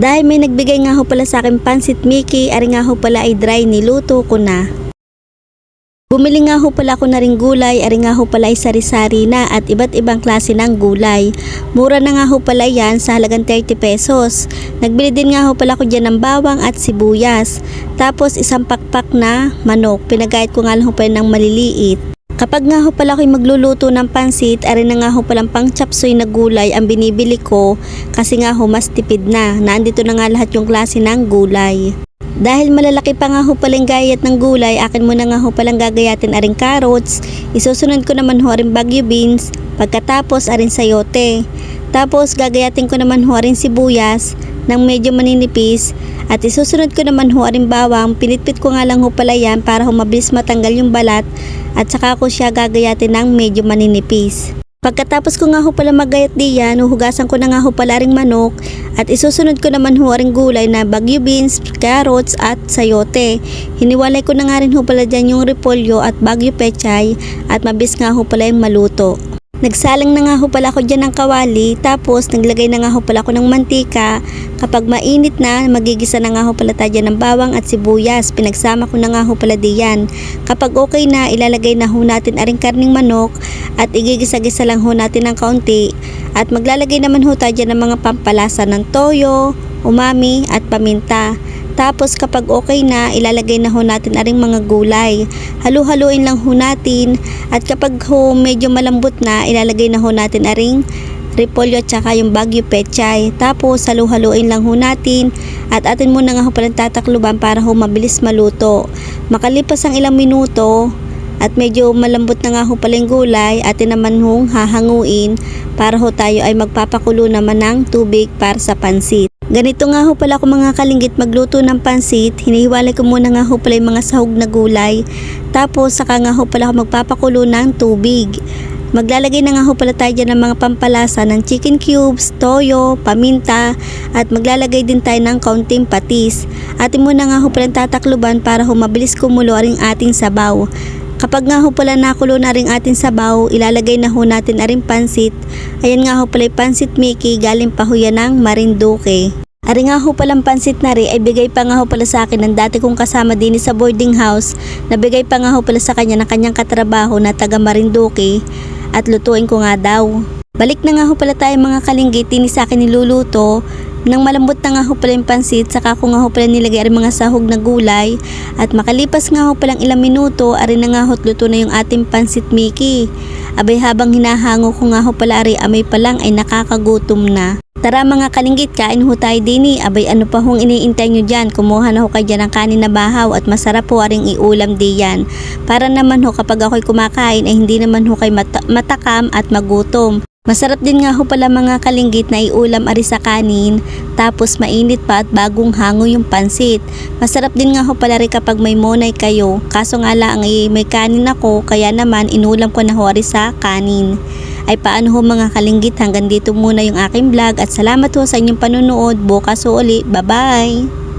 Dahil may nagbigay nga ho pala sa akin pansit Mickey, ari nga ho pala ay dry niluto ko na. Bumili nga ho pala ako na ring gulay, ari nga ho pala ay sari-sari na at iba't ibang klase ng gulay. Mura na nga ho pala yan sa halagang 30 pesos. Nagbili din nga ho pala ako dyan ng bawang at sibuyas. Tapos isang pakpak na manok, pinagayat ko nga ho pala ng maliliit. Kapag nga ho pala ako'y magluluto ng pansit, ari na nga ho palang pang chapsoy na gulay ang binibili ko kasi nga ho mas tipid na. Naandito na nga lahat yung klase ng gulay. Dahil malalaki pa nga ho palang gayat ng gulay, akin muna nga ho palang gagayatin aring carrots, isusunod ko naman ho aring bagyo beans, pagkatapos aring sayote. Tapos gagayatin ko naman ho aring sibuyas ng medyo maninipis at isusunod ko naman ho aring bawang, pinitpit ko nga lang ho pala yan para ho mabilis matanggal yung balat at saka ko siya gagayatin ng medyo maninipis. Pagkatapos ko nga ho pala magayat diyan, huhugasan ko na nga ho pala ring manok at isusunod ko naman ho ring gulay na bagyo beans, carrots at sayote. Hiniwalay ko na nga rin ho pala dyan yung repolyo at bagyo pechay at mabis nga ho pala yung maluto. Nagsalang na nga ho pala ako dyan ng kawali tapos naglagay na nga ho pala ako ng mantika. Kapag mainit na, magigisa na nga ho pala tayo ng bawang at sibuyas. Pinagsama ko na nga ho pala diyan. Kapag okay na, ilalagay na ho natin aring karning manok at igigisa-gisa lang ho natin ng kaunti. At maglalagay naman ho tayo ng mga pampalasa ng toyo, umami at paminta. Tapos kapag okay na, ilalagay na ho natin aring mga gulay. Halu-haluin lang ho natin at kapag ho medyo malambot na, ilalagay na ho natin aring repolyo at saka yung bagyo pechay. Tapos halu-haluin lang ho natin at atin muna nga ho palang tatakluban para ho mabilis maluto. Makalipas ang ilang minuto at medyo malambot na nga ho pala yung gulay, atin naman hong hahanguin para ho tayo ay magpapakulo naman ng tubig para sa pansit. Ganito nga ho pala ako mga kalinggit magluto ng pansit. Hinihiwalay ko muna nga ho pala yung mga sahog na gulay. Tapos saka nga ho pala ako magpapakulo ng tubig. Maglalagay na nga ho pala tayo ng mga pampalasa ng chicken cubes, toyo, paminta, at maglalagay din tayo ng kaunting patis. Atin muna nga ho pala tatakluban para ho mabilis kumulo ang ating sabaw. Kapag nga ho pala nakulo na rin ating sabaw, ilalagay na ho natin aring pansit. Ayan nga ho pala yung pansit Mickey, galing pa ho yan ng Marinduque. Ari nga ho palang pansit na rin ay bigay pa nga ho pala sa akin ng dati kong kasama din sa boarding house na bigay pa nga ho pala sa kanya ng kanyang katrabaho na taga Marinduque at lutuin ko nga daw. Balik na nga ho pala tayo mga kalinggit, tini sa akin niluluto. Nang malambot na nga ho pala yung pansit, saka ko nga ho pala nilagay ang mga sahog na gulay. At makalipas nga ho palang ilang minuto, ari na nga ho luto na yung ating pansit Mickey. Abay habang hinahango ko nga ho pala ari amay pa lang ay nakakagutom na. Tara mga kalinggit, kain ho tayo din eh. Abay ano pa hong iniintay nyo dyan? Kumuha na ho kayo dyan ng kanin na bahaw at masarap po aring iulam diyan. Para naman ho kapag ako'y kumakain ay hindi naman ho kayo mata- matakam at magutom. Masarap din nga ho pala mga kalinggit na iulam ari sa kanin, tapos mainit pa at bagong hango yung pansit. Masarap din nga ho pala rin kapag may monay kayo, kaso nga lang eh, may kanin ako, kaya naman inulam ko na ho ari sa kanin. Ay paano ho mga kalinggit, hanggang dito muna yung aking vlog at salamat ho sa inyong panunood. Bukas ho uli, bye bye!